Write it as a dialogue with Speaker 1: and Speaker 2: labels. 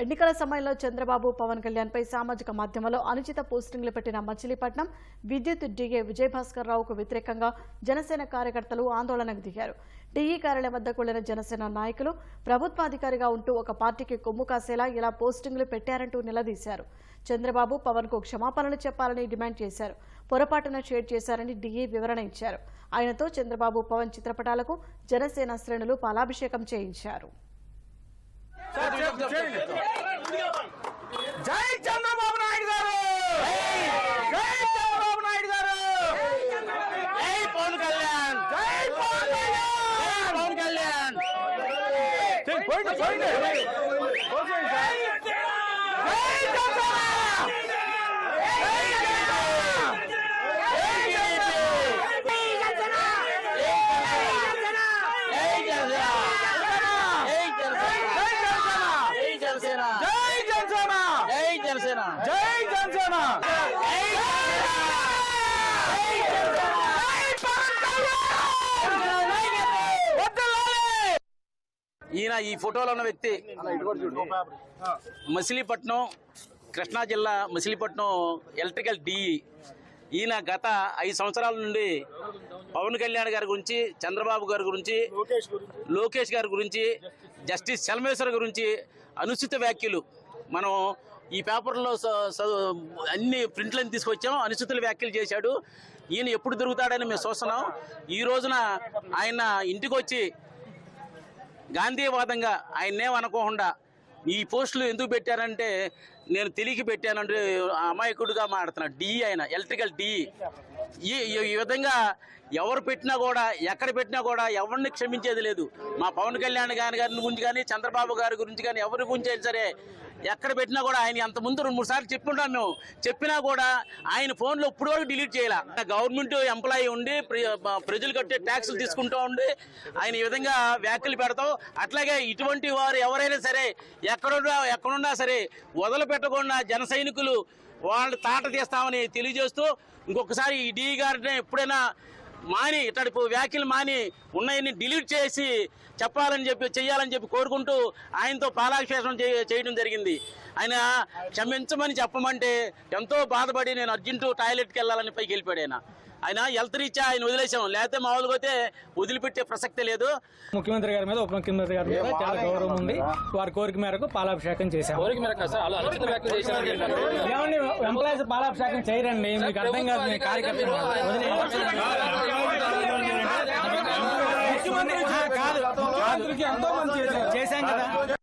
Speaker 1: ఎన్నికల సమయంలో చంద్రబాబు పవన్ కళ్యాణ్పై సామాజిక మాధ్యమంలో అనుచిత పోస్టింగ్లు పెట్టిన మచిలీపట్నం విద్యుత్ డీఏ విజయభాస్కర్ రావుకు వ్యతిరేకంగా జనసేన కార్యకర్తలు ఆందోళనకు దిగారు. డీఈ కార్యాలయం వద్దకు వెళ్ళిన జనసేన నాయకులు ప్రభుత్వాధికారిగా ఉంటూ ఒక పార్టీకి కొమ్ము కాసేలా ఇలా పోస్టింగ్లు పెట్టారంటూ నిలదీశారు. చంద్రబాబు పవన్కు క్షమాపణలు చెప్పాలని డిమాండ్ చేశారు. పొరపాటున షేర్ చేశారని డిఈ వివరణ ఇచ్చారు. ఆయనతో చంద్రబాబు పవన్ చిత్రపటాలకు జనసేన శ్రేణులు పాలాభిషేకం చేయించారు.
Speaker 2: జై చంద్రబాబు నాయుడు గారు. జై చంద్రబాబు నాయుడు గారు. జై పవన్ కళ్యాణ్. జై పవన్ కళ్యాణ్. పవన్ కళ్యాణ్ పోయింది పోయింది జై జనసేన జై జనసేన. జై జనసేన. జై జనసేన. జై జనసేన. ఈయన ఈ ఫోటోలో ఉన్న వ్యక్తి మచిలీపట్నం కృష్ణా జిల్లా మచిలీపట్నం ఎలక్ట్రికల్ డిఈ ఈయన గత ఐదు సంవత్సరాల నుండి పవన్ కళ్యాణ్ గారి గురించి చంద్రబాబు గారి గురించి లోకేష్ గారి గురించి జస్టిస్ చలమేశ్వర్ గురించి అనుచిత వ్యాఖ్యలు. మనం ఈ పేపర్లో స- అన్ని ప్రింట్లను తీసుకొచ్చాం అనుచిత వ్యాఖ్యలు చేశాడు. ఈయన ఎప్పుడు దొరుకుతాడని మేము చూస్తున్నాం. ఈ రోజున ఆయన ఇంటికి వచ్చి గాంధీవాదంగా ఆయన్నేమనుకోకుండా ఈ పోస్టులు ఎందుకు పెట్టారంటే నేను తెలియక పెట్టానంటే అమాయకుడిగా మాట్లాడుతున్నా డిఈ ఆయన ఎలక్ట్రికల్ డిఈ ఈ ఈ- విధంగా ఎవరు పెట్టినా కూడా ఎక్కడ పెట్టినా కూడా ఎవరిని క్షమించేది లేదు. మా పవన్ కళ్యాణ్ గారి గారి గురించి కానీ చంద్రబాబు గారి గురించి కానీ ఎవరి గురించి అయినా సరే ఎక్కడ పెట్టినా కూడా ఆయన అంత ముందు రెండు మూడు సార్లు చెప్పుకుంటాను మేము చెప్పినా కూడా ఆయన ఫోన్లో ఇప్పుడు వరకు డిలీట్ చేయాల. గవర్నమెంట్ ఎంప్లాయీ ఉండి ప్ర- ప్రజలు కట్టే ట్యాక్సులు తీసుకుంటూ ఉండి ఆయన ఈ విధంగా వ్యాఖ్యలు పెడతాం. అట్లాగే ఇటువంటి వారు ఎవరైనా సరే ఎక్కడున్నా ఎక్కడున్నా సరే వదిలిపెట్టకుండా జన సైనికులు వాళ్ళు తాట తీస్తామని తెలియజేస్తూ ఇంకొకసారి ఈ డీ గారిని ఎప్పుడైనా మాని ఇతడి వ్యాఖ్యలు మాని ఉన్నాయని డిలీట్ చేసి చెప్పాలని చెప్పి చెయ్యాలని చెప్పి కోరుకుంటూ ఆయనతో పాలాక్షేషం చేయడం జరిగింది. ఆయన క్షమించమని చెప్పమంటే ఎంతో బాధపడి నేను అర్జెంటు టాయిలెట్కి వెళ్ళాలని పైకి వెళ్ళిపోయాడు ఆయన. ఆయన హెల్త్ రీత్యా ఆయన వదిలేసాం లేకపోతే మామూలుగా అయితే వదిలిపెట్టే ప్రసక్తే లేదు
Speaker 3: ముఖ్యమంత్రి గారి మీద ఉప ముఖ్యమంత్రి గారి మీద చాలా గౌరవం ఉంది వారి కోరిక మేరకు పాలాభిషేకం చేశాం
Speaker 4: కోరిక మేరకు
Speaker 3: ఎంప్లాయీస్ పాలాభిషేకం చేయరండి మీకు అర్థం కాదు కార్యకర్త కాదు చేశాం కదా